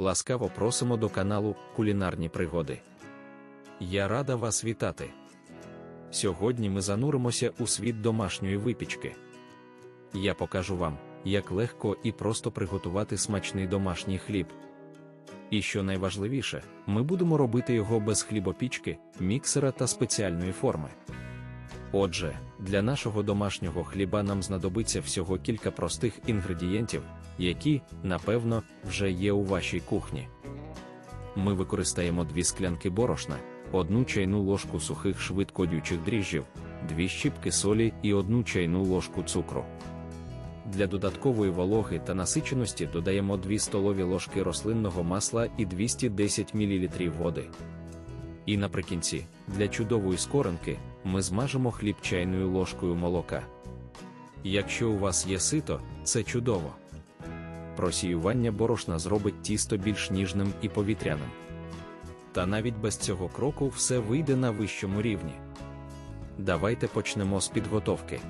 Ласкаво просимо до каналу Кулінарні пригоди. Я рада вас вітати. Сьогодні ми зануримося у світ домашньої випічки. Я покажу вам, як легко і просто приготувати смачний домашній хліб. І що найважливіше, ми будемо робити його без хлібопічки, міксера та спеціальної форми. Отже, для нашого домашнього хліба нам знадобиться всього кілька простих інгредієнтів, які, напевно, вже є у вашій кухні. Ми використаємо дві склянки борошна, одну чайну ложку сухих швидкодючих дріжджів, дві щіпки солі і одну чайну ложку цукру. Для додаткової вологи та насиченості додаємо 2 столові ложки рослинного масла і 210 мл води. І наприкінці, для чудової скоринки, ми змажемо хліб чайною ложкою молока. Якщо у вас є сито, це чудово. Просіювання борошна зробить тісто більш ніжним і повітряним. Та навіть без цього кроку все вийде на вищому рівні. Давайте почнемо з підготовки.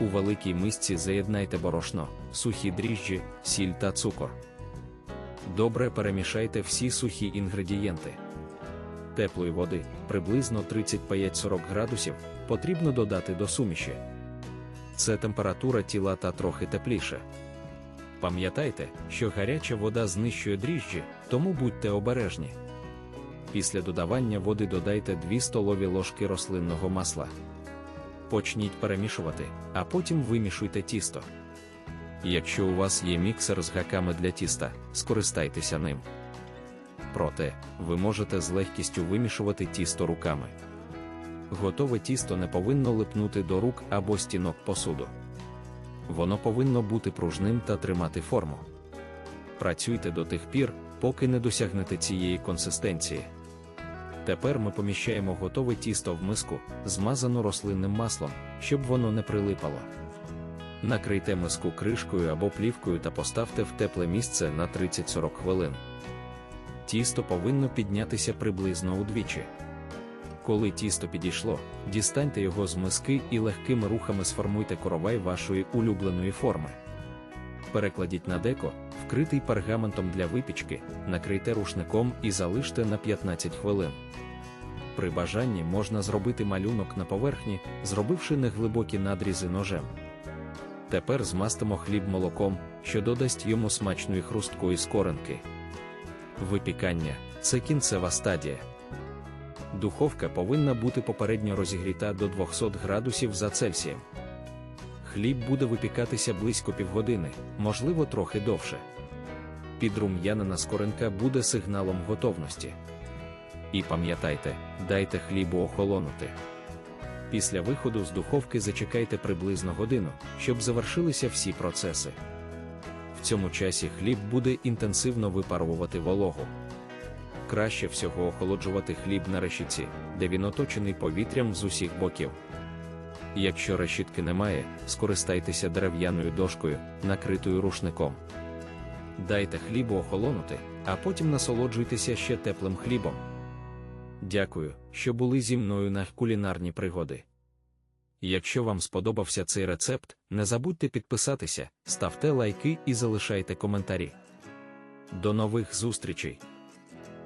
У великій мисці заєднайте борошно, сухі дріжджі, сіль та цукор. Добре перемішайте всі сухі інгредієнти. Теплої води, приблизно 35-40 градусів, потрібно додати до суміші. Це температура тіла та трохи тепліше. Пам'ятайте, що гаряча вода знищує дріжджі, тому будьте обережні. Після додавання води додайте 2 столові ложки рослинного масла. Почніть перемішувати, а потім вимішуйте тісто. Якщо у вас є міксер з гаками для тіста, скористайтеся ним. Проте, ви можете з легкістю вимішувати тісто руками. Готове тісто не повинно липнути до рук або стінок посуду. Воно повинно бути пружним та тримати форму. Працюйте до тих пір, поки не досягнете цієї консистенції. Тепер ми поміщаємо готове тісто в миску, змазану рослинним маслом, щоб воно не прилипало. Накрийте миску кришкою або плівкою та поставте в тепле місце на 30-40 хвилин. Тісто повинно піднятися приблизно удвічі. Коли тісто підійшло, дістаньте його з миски і легкими рухами сформуйте коровай вашої улюбленої форми. Перекладіть на деко, вкритий пергаментом для випічки, накрийте рушником і залиште на 15 хвилин. При бажанні можна зробити малюнок на поверхні, зробивши неглибокі надрізи ножем. Тепер змастимо хліб молоком, що додасть йому смачної хрусткої скоринки. Випікання це кінцева стадія. Духовка повинна бути попередньо розігріта до 200 градусів за Цельсієм. Хліб буде випікатися близько півгодини, можливо, трохи довше. Підрум'янена скоринка буде сигналом готовності. І пам'ятайте, дайте хлібу охолонути. Після виходу з духовки зачекайте приблизно годину, щоб завершилися всі процеси. В цьому часі хліб буде інтенсивно випарувати вологу. Краще всього охолоджувати хліб на решітці, де він оточений повітрям з усіх боків. Якщо решітки немає, скористайтеся дерев'яною дошкою, накритою рушником. Дайте хлібу охолонути, а потім насолоджуйтеся ще теплим хлібом. Дякую, що були зі мною на кулінарні пригоди. Якщо вам сподобався цей рецепт, не забудьте підписатися, ставте лайки і залишайте коментарі. До нових зустрічей!